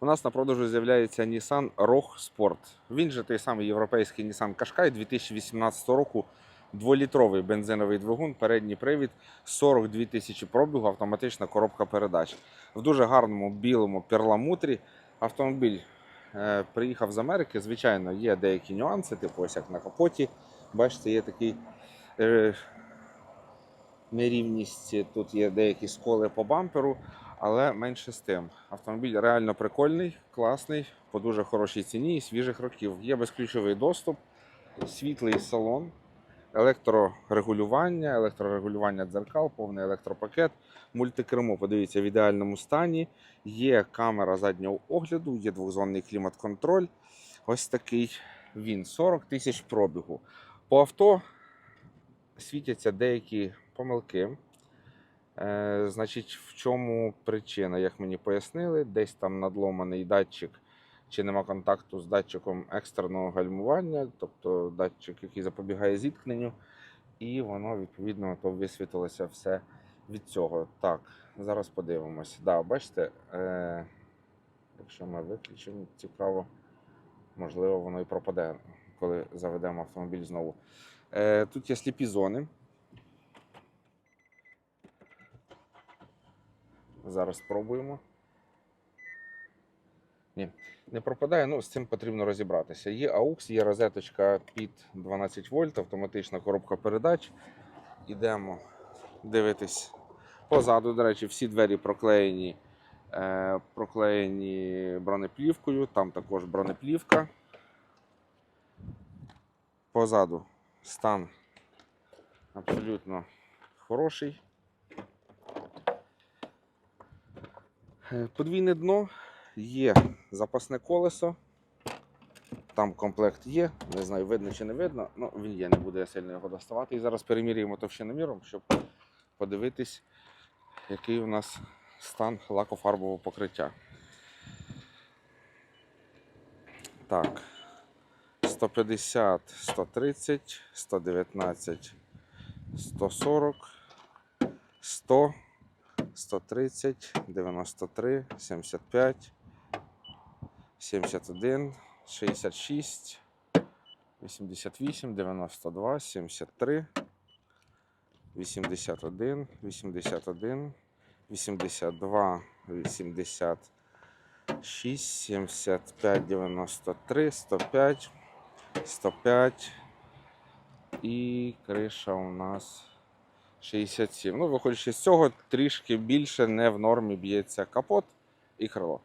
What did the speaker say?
У нас на продажу з'являється Nissan Rogue Sport. Він же той самий європейський Nissan Qashqai 2018 року. Дволітровий бензиновий двигун, передній привід, 42 тисячі пробігу, автоматична коробка передач. В дуже гарному білому перламутрі автомобіль е, приїхав з Америки. Звичайно, є деякі нюанси, типу ось як на капоті. Бачите, є такий е, нерівність. Тут є деякі сколи по бамперу, але менше з тим. Автомобіль реально прикольний, класний, по дуже хорошій ціні і свіжих років. Є безключовий доступ, світлий салон, електрорегулювання, електрорегулювання дзеркал, повний електропакет, мультикермо, подивіться, в ідеальному стані. Є камера заднього огляду, є двохзонний клімат-контроль. Ось такий він 40 тисяч пробігу. По авто світяться деякі помилки. Е, значить, в чому причина, як мені пояснили, десь там надломаний датчик, чи нема контакту з датчиком екстреного гальмування, тобто датчик, який запобігає зіткненню, і воно відповідно то висвітилося все від цього. Так, зараз подивимось. Да, бачите, е, якщо ми виключимо, цікаво, можливо, воно і пропаде, коли заведемо автомобіль знову. Е, тут є сліпі зони. Зараз спробуємо. Ні, не пропадає. Ну, з цим потрібно розібратися. Є AUX, є розеточка під 12 вольт, автоматична коробка передач. Ідемо дивитись позаду. До речі, всі двері проклеєні, е, проклеєні бронеплівкою, там також бронеплівка. Позаду стан абсолютно хороший. Подвійне дно, є запасне колесо. Там комплект є. Не знаю, видно чи не видно. Ну, він є, не буду я сильно його доставати. І зараз перемірюємо товщиноміром, щоб подивитись, який у нас стан лакофарбового покриття. Так. 150, 130, 119, 140, 100. 130, 93, 75, 71, 66, 88, 92, 73, 81, 81, 82, 86, 75, 93, 105, 105 і криша у нас 67. Ну, виходячи з цього, трішки більше не в нормі б'ється капот і крило.